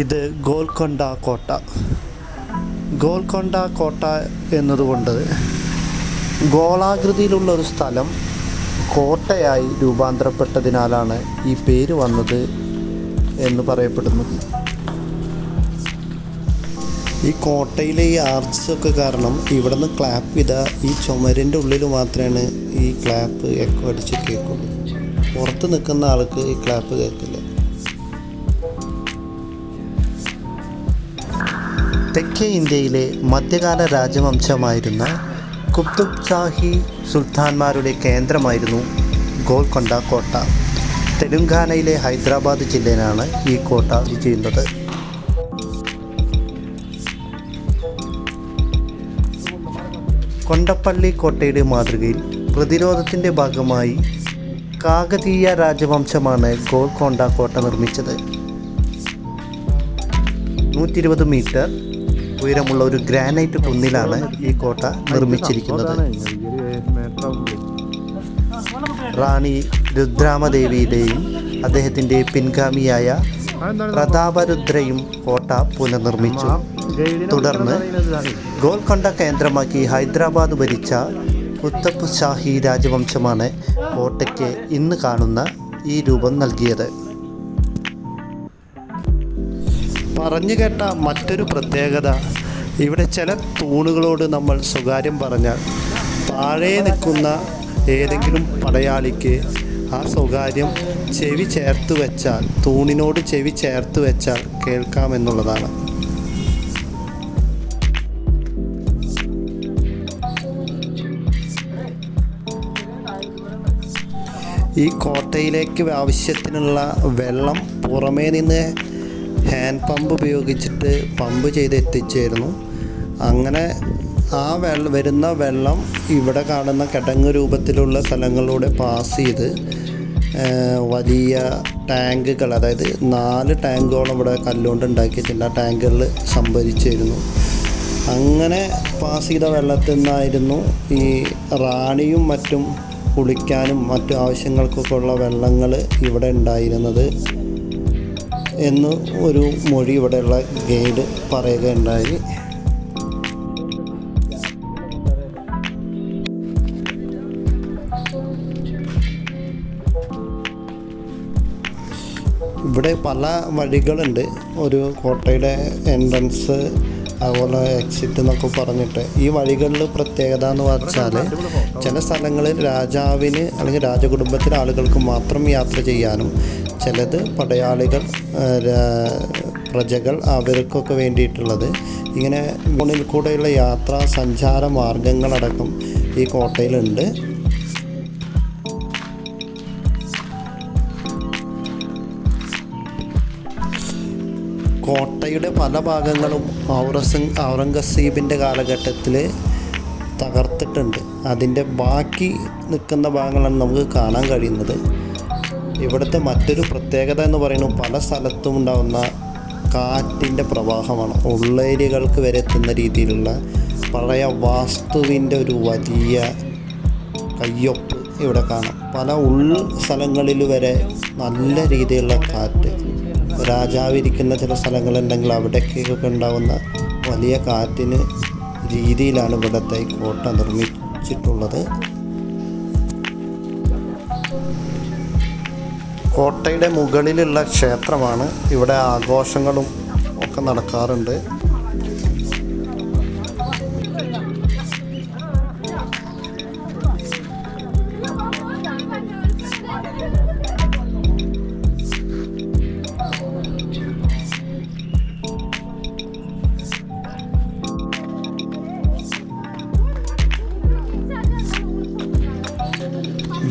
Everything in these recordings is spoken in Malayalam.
ഇത് ഗോൽക്കൊണ്ട കോട്ട. ഗോൽക്കൊണ്ട കോട്ട എന്നതുകൊണ്ട് ഗോളാകൃതിയിലുള്ള ഒരു സ്ഥലം കോട്ടയായി രൂപാന്തരപ്പെട്ടതിനാലാണ് ഈ പേര് വന്നത് എന്ന് പറയപ്പെടുന്നു. ഈ കോട്ടയിലെ ഈ ആർച്ചൊക്കെ കാരണം ഇവിടെ നിന്ന് ക്ലാപ്പ് ചെയ്ത ഈ ചുമരിന്റെ ഉള്ളിൽ മാത്രമാണ് ഈ ക്ലാപ്പ് എക്കോ അടിച്ച് പുറത്ത് നിൽക്കുന്ന ആൾക്ക് ഈ ക്ലാപ്പ് കേൾക്കില്ല. തെക്കേ ഇന്ത്യയിലെ മധ്യകാല രാജവംശമായിരുന്ന കുത്തുബ് ഷാഹി സുൽത്താൻമാരുടെ കേന്ദ്രമായിരുന്നു ഗോൽക്കൊണ്ട കോട്ട. തെലുങ്കാനയിലെ ഹൈദരാബാദ് ജില്ലയിലാണ് ഈ കോട്ട സ്ഥിതി ചെയ്യുന്നത്. കൊണ്ടപ്പള്ളി കോട്ടയുടെ മാതൃകയിൽ പ്രതിരോധത്തിന്റെ ഭാഗമായി കാകതീയ രാജവംശമാണ് ഗോൽക്കൊണ്ട കോട്ട നിർമ്മിച്ചത്. നൂറ്റി ഇരുപത് മീറ്റർ ഉയരമുള്ള ഒരു ഗ്രാനൈറ്റ് കുന്നിലാണ് ഈ കോട്ട നിർമ്മിച്ചിരിക്കുന്നത്. റാണി രുദ്രാമദേവിയുടെയും അദ്ദേഹത്തിന്റെ പിൻഗാമിയായ പ്രതാപരുദ്രയും കോട്ട പുനർനിർമ്മിച്ചു. തുടർന്ന് ഗോൽക്കൊണ്ട കേന്ദ്രമാക്കി ഹൈദരാബാദ് ഭരിച്ച കുത്തബ് ഷാഹി രാജവംശമാണ് കോട്ടയ്ക്ക് ഇന്ന് കാണുന്ന ഈ രൂപം നൽകിയത്. പറഞ്ഞു കേട്ട മറ്റൊരു പ്രത്യേകത. ഇവിടെ ചില തൂണുകളോട് നമ്മൾ സ്വകാര്യം പറഞ്ഞാൽ താഴെ നിൽക്കുന്ന ഏതെങ്കിലും പടയാളിക്ക് ആ സ്വകാര്യം ചെവി ചേർത്ത് വെച്ചാൽ തൂണിനോട് ചെവി ചേർത്ത് വെച്ചാൽ കേൾക്കാമെന്നുള്ളതാണ് ഈ കോട്ടയിലേക്ക് ആവശ്യത്തിനുള്ള വെള്ളം പുറമേ നിന്ന് ഹാൻഡ് പമ്പ് ഉപയോഗിച്ചിട്ട് പമ്പ് ചെയ്ത് എത്തിച്ചേരുന്നു. അങ്ങനെ ആ വെള്ളം വരുന്ന വെള്ളം ഇവിടെ കാണുന്ന കിടങ്ങ് രൂപത്തിലുള്ള സ്ഥലങ്ങളിലൂടെ പാസ് ചെയ്ത് വലിയ ടാങ്കുകൾ അതായത് നാല് ടാങ്കുകളും ഇവിടെ കല്ലുകൊണ്ട് ഉണ്ടാക്കിയിട്ടുണ്ട്. ആ ടാങ്കുകളിൽ സംഭരിച്ചിരുന്നു. അങ്ങനെ പാസ് ചെയ്ത വെള്ളത്തിൽ നിന്നായിരുന്നു ഈ റാണിയും മറ്റും കുളിക്കാനും മറ്റു ആവശ്യങ്ങൾക്കൊക്കെ ഉള്ള വെള്ളങ്ങൾ ഇവിടെ ഉണ്ടായിരുന്നത്. എന്ന് ഒരു മൊഴി ഇവിടെയുള്ള ഗൈഡ് പറയുകയുണ്ടായി. ഇവിടെ പല വഴികളുണ്ട്. ഒരു കോട്ടയുടെ എൻട്രൻസ് അതുപോലെ എക്സിറ്റ് എന്നൊക്കെ പറഞ്ഞിട്ട്. ഈ വഴികളിൽ പ്രത്യേകത എന്ന് വെച്ചാൽ ചില സ്ഥലങ്ങളിൽ രാജാവിന് അല്ലെങ്കിൽ രാജകുടുംബത്തിലെ ആളുകൾക്ക് മാത്രം യാത്ര ചെയ്യാനും ചിലത് പടയാളികൾ പ്രജകൾ അവർക്കൊക്കെ വേണ്ടിയിട്ടുള്ളത്. ഇങ്ങനെ മുന്നിൽ കൂടെയുള്ള യാത്രാ സഞ്ചാര മാർഗങ്ങളടക്കം ഈ കോട്ടയിലുണ്ട്. കോട്ടയുടെ പല ഭാഗങ്ങളും ഔറസിംഗ് ഔറംഗസീബിന്റെ കാലഘട്ടത്തിൽ തകർത്തിട്ടുണ്ട്. അതിന്റെ ബാക്കി നിൽക്കുന്ന ഭാഗങ്ങളാണ് നമുക്ക് കാണാൻ കഴിയുന്നത്. ഇവിടുത്തെ മറ്റൊരു പ്രത്യേകത എന്ന് പറയുന്നത് പല സ്ഥലത്തും ഉണ്ടാകുന്ന കാറ്റിന്റെ പ്രവാഹമാണ്. ഉള്ളേരികൾക്ക് വരെ എത്തുന്ന രീതിയിലുള്ള പഴയ വാസ്തുവിന്റെ ഒരു വലിയ കയ്യൊപ്പ് ഇവിടെ കാണാം. പല ഉൾ സ്ഥലങ്ങളിൽ വരെ നല്ല രീതിയിലുള്ള കാറ്റ്. രാജാവിരിക്കുന്ന ചില സ്ഥലങ്ങളുണ്ടെങ്കിൽ അവിടേക്കൊക്കെ ഉണ്ടാകുന്ന വലിയ കാറ്റിന് രീതിയിലാണ് ഇവിടുത്തെ കോട്ട നിർമ്മിച്ചിട്ടുള്ളത്. കോട്ടയുടെ മുകളിലുള്ള ക്ഷേത്രമാണ്. ഇവിടെ ആഘോഷങ്ങളും ഒക്കെ നടക്കാറുണ്ട്.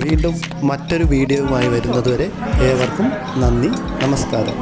വീണ്ടും മറ്റൊരു വീഡിയോയുമായി വരുന്നതുവരെ ഏവർക്കും നന്ദി നമസ്കാരം.